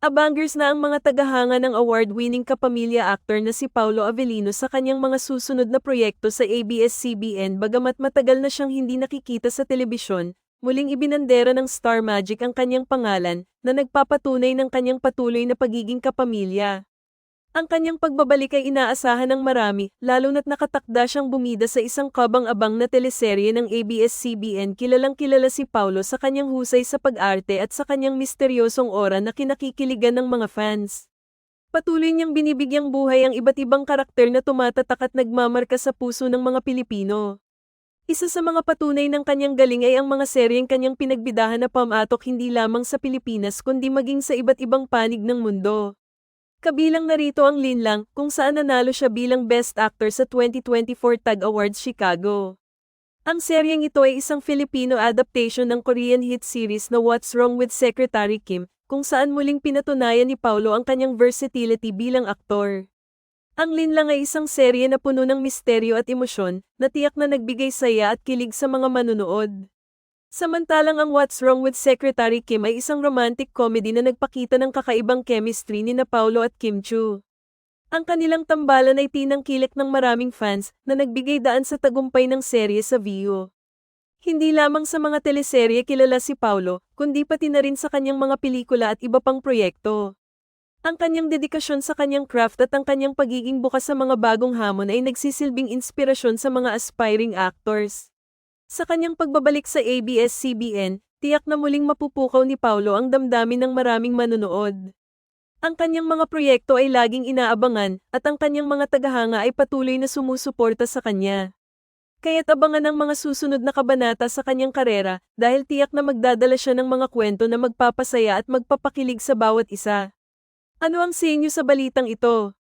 Naabangers na ang mga tagahanga ng award-winning kapamilya actor na si Paulo Avellino sa kanyang mga susunod na proyekto sa ABS-CBN bagamat matagal na siyang hindi nakikita sa telebisyon, muling ibinandera ng Star Magic ang kanyang pangalan na nagpapatunay ng kanyang patuloy na pagiging kapamilya. Ang kanyang pagbabalik ay inaasahan ng marami, lalo na't nakatakda siyang bumida sa isang kabang-abang na teleserye ng ABS-CBN kilalang kilala si Paulo sa kanyang husay sa pag-arte at sa kanyang misteryosong aura na kinakikiligan ng mga fans. Patuloy niyang binibigyang buhay ang iba't ibang karakter na tumatatak at nagmamarka sa puso ng mga Pilipino. Isa sa mga patunay ng kanyang galing ay ang mga seryeng kanyang pinagbidahan na pamatok hindi lamang sa Pilipinas kundi maging sa iba't ibang panig ng mundo. Kabilang narito ang Linlang, kung saan nanalo siya bilang Best Actor sa 2024 TAG Awards Chicago. Ang seryeng ito ay isang Filipino adaptation ng Korean hit series na What's Wrong with Secretary Kim, kung saan muling pinatunayan ni Paulo ang kanyang versatility bilang aktor. Ang Linlang ay isang serye na puno ng misteryo at emosyon, na tiyak na nagbigay saya at kilig sa mga manunood. Samantalang ang What's Wrong with Secretary Kim ay isang romantic comedy na nagpakita ng kakaibang chemistry ni na Paulo at Kim Chu. Ang kanilang tambalan ay tinangkilik ng maraming fans na nagbigay daan sa tagumpay ng serye sa Vio. Hindi lamang sa mga teleserye kilala si Paulo, kundi pati na rin sa kanyang mga pelikula at iba pang proyekto. Ang kanyang dedikasyon sa kanyang craft at ang kanyang pagiging bukas sa mga bagong hamon ay nagsisilbing inspirasyon sa mga aspiring actors. Sa kanyang pagbabalik sa ABS-CBN, tiyak na muling mapupukaw ni Paulo ang damdamin ng maraming manunood. Ang kanyang mga proyekto ay laging inaabangan at ang kanyang mga tagahanga ay patuloy na sumusuporta sa kanya. Kaya't abangan ang mga susunod na kabanata sa kanyang karera dahil tiyak na magdadala siya ng mga kwento na magpapasaya at magpapakilig sa bawat isa. Ano ang sa inyo sa balitang ito?